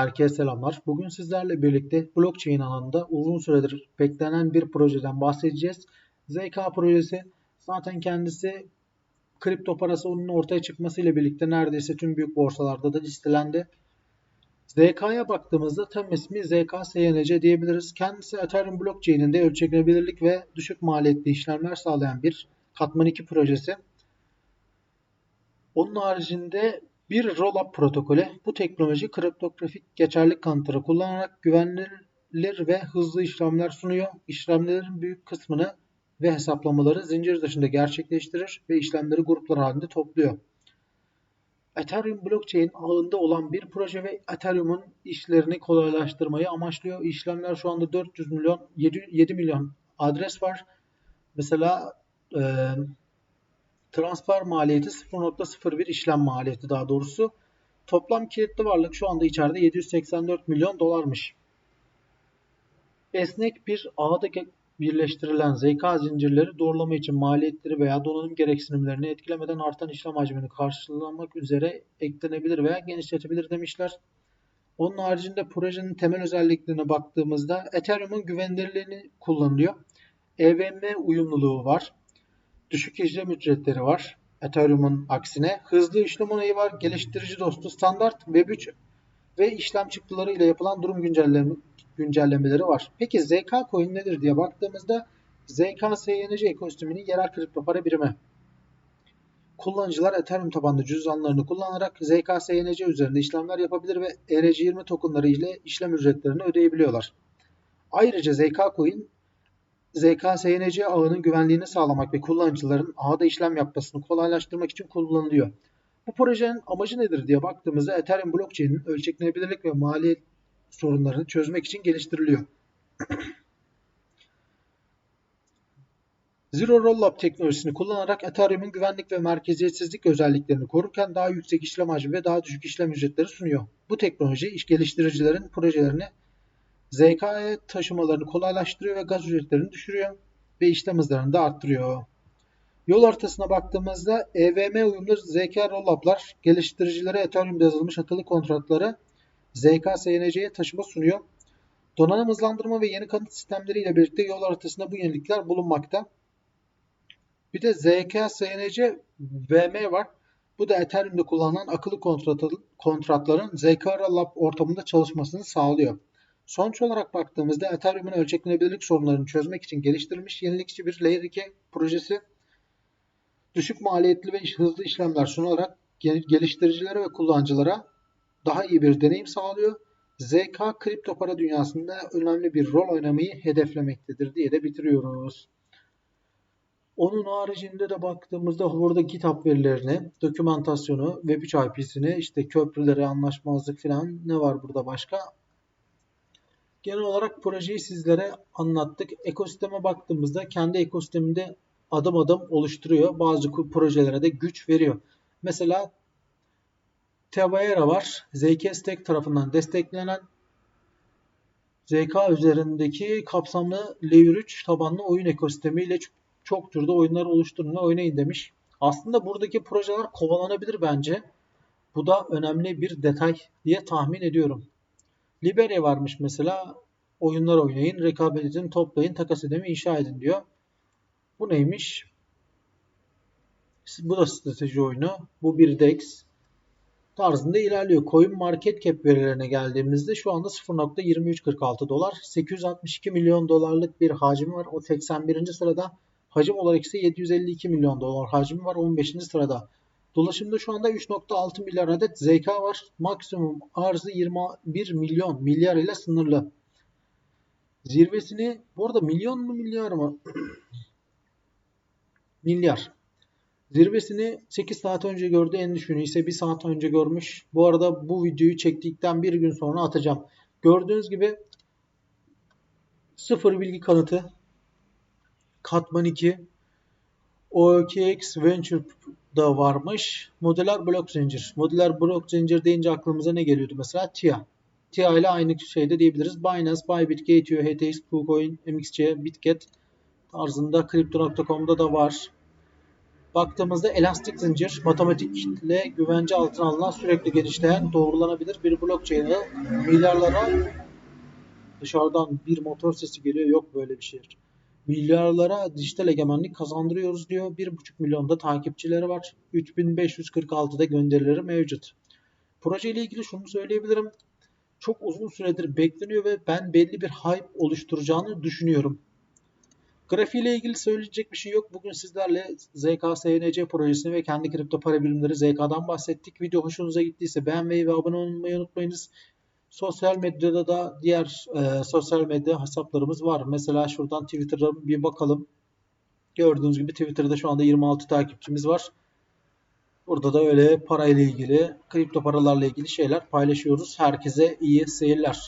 Herkese selamlar. Bugün sizlerle birlikte blockchain alanında uzun süredir beklenen bir projeden bahsedeceğiz. ZK projesi zaten kendisi kripto parasının ortaya çıkmasıyla birlikte neredeyse tüm büyük borsalarda da listelendi. ZK'ya baktığımızda tam ismi ZK SNC diyebiliriz. Kendisi Ethereum blockchain'inde ölçeklenebilirlik ve düşük maliyetli işlemler sağlayan bir katman 2 projesi. Onun haricinde bir rollup protokolü bu teknoloji kriptografik geçerlilik kanıtları kullanarak güvenilir ve hızlı işlemler sunuyor. İşlemlerin büyük kısmını ve hesaplamaları zincir dışında gerçekleştirir ve işlemleri gruplar halinde topluyor. Ethereum blockchain ağında olan bir proje ve Ethereum'un işlerini kolaylaştırmayı amaçlıyor. İşlemler şu anda 400 milyon 7, 7 milyon adres var. Mesela e, transfer maliyeti 0.01 işlem maliyeti daha doğrusu. Toplam kilitli varlık şu anda içeride 784 milyon dolarmış. Esnek bir ağda birleştirilen ZK zincirleri doğrulama için maliyetleri veya donanım gereksinimlerini etkilemeden artan işlem hacmini karşılamak üzere eklenebilir veya genişletebilir demişler. Onun haricinde projenin temel özelliklerine baktığımızda Ethereum'un güvenilirliğini kullanılıyor. EVM uyumluluğu var. Düşük işlem ücretleri var. Ethereum'un aksine. Hızlı işlem onayı var. Geliştirici dostu standart Web3 ve işlem çıktıları ile yapılan durum güncelleme, güncellemeleri var. Peki ZK Coin nedir diye baktığımızda ZK SYNC ekosisteminin yerel kripto para birimi. Kullanıcılar Ethereum tabanlı cüzdanlarını kullanarak ZK SYNC üzerinde işlemler yapabilir ve ERC20 tokenları ile işlem ücretlerini ödeyebiliyorlar. Ayrıca ZK Coin ZK-SNC ağının güvenliğini sağlamak ve kullanıcıların ağda işlem yapmasını kolaylaştırmak için kullanılıyor. Bu projenin amacı nedir diye baktığımızda Ethereum blockchain'in ölçeklenebilirlik ve maliyet sorunlarını çözmek için geliştiriliyor. Zero Rollup teknolojisini kullanarak Ethereum'un güvenlik ve merkeziyetsizlik özelliklerini korurken daha yüksek işlem hacmi ve daha düşük işlem ücretleri sunuyor. Bu teknoloji iş geliştiricilerin projelerini ZK'ye taşımalarını kolaylaştırıyor ve gaz ücretlerini düşürüyor ve işlem hızlarını da arttırıyor. Yol haritasına baktığımızda EVM uyumlu ZK rollup'lar geliştiricilere Ethereum'da yazılmış akıllı kontratları ZK SNC'ye taşıma sunuyor. Donanım hızlandırma ve yeni kanıt sistemleriyle birlikte yol haritasında bu yenilikler bulunmakta. Bir de ZK SNC VM var. Bu da Ethereum'da kullanılan akıllı kontratların ZK Rollup ortamında çalışmasını sağlıyor. Sonuç olarak baktığımızda Ethereum'un ölçeklenebilirlik sorunlarını çözmek için geliştirilmiş yenilikçi bir Layer 2 projesi düşük maliyetli ve hızlı işlemler sunarak geliştiricilere ve kullanıcılara daha iyi bir deneyim sağlıyor. ZK kripto para dünyasında önemli bir rol oynamayı hedeflemektedir diye de bitiriyoruz. Onun haricinde de baktığımızda burada kitap verilerini, dokümantasyonu, Web3 IP'sini, işte köprüleri, anlaşmazlık falan ne var burada başka Genel olarak projeyi sizlere anlattık. Ekosisteme baktığımızda kendi ekosisteminde adım adım oluşturuyor. Bazı projelere de güç veriyor. Mesela Tebaera var. ZK Stack tarafından desteklenen ZK üzerindeki kapsamlı Layer 3 tabanlı oyun ekosistemiyle çok türde oyunlar oluşturun oynayın demiş. Aslında buradaki projeler kovalanabilir bence. Bu da önemli bir detay diye tahmin ediyorum. Liberia varmış mesela. Oyunlar oynayın, rekabet edin, toplayın, takas ödemi inşa edin diyor. Bu neymiş? Bu da strateji oyunu. Bu bir DEX tarzında ilerliyor. Coin Market Cap verilerine geldiğimizde şu anda 0.2346 dolar. 862 milyon dolarlık bir hacmi var. O 81. sırada. Hacim olarak ise 752 milyon dolar hacmi var. 15. sırada. Dolaşımda şu anda 3.6 milyar adet ZK var. Maksimum arzı 21 milyon milyar ile sınırlı. Zirvesini bu arada milyon mu milyar mı? milyar. Zirvesini 8 saat önce gördü. En düşüğünü ise 1 saat önce görmüş. Bu arada bu videoyu çektikten bir gün sonra atacağım. Gördüğünüz gibi sıfır bilgi kanıtı Katman 2 OKX Venture da varmış. Modeler blok zincir. Modeler blok zincir deyince aklımıza ne geliyordu? Mesela TIA. TIA ile aynı şeyde diyebiliriz. Binance, Bybit, Gateo, HTX, KuCoin, MXC, Bitget tarzında Crypto.com'da da var. baktığımızda elastik zincir, matematikle güvence altına alınan sürekli genişleyen doğrulanabilir bir blockchain'i milyarlara dışarıdan bir motor sesi geliyor. Yok böyle bir şey. Milyarlara dijital egemenlik kazandırıyoruz diyor. 1,5 milyonda takipçileri var. 3546'da gönderileri mevcut. Proje ile ilgili şunu söyleyebilirim. Çok uzun süredir bekleniyor ve ben belli bir hype oluşturacağını düşünüyorum. Grafiğiyle ilgili söyleyecek bir şey yok. Bugün sizlerle ZK projesini ve kendi kripto para birimleri ZK'dan bahsettik. Video hoşunuza gittiyse beğenmeyi ve abone olmayı unutmayınız. Sosyal medyada da diğer e, sosyal medya hesaplarımız var. Mesela şuradan Twitter'a bir bakalım. Gördüğünüz gibi Twitter'da şu anda 26 takipçimiz var. Burada da öyle parayla ilgili, kripto paralarla ilgili şeyler paylaşıyoruz. Herkese iyi seyirler.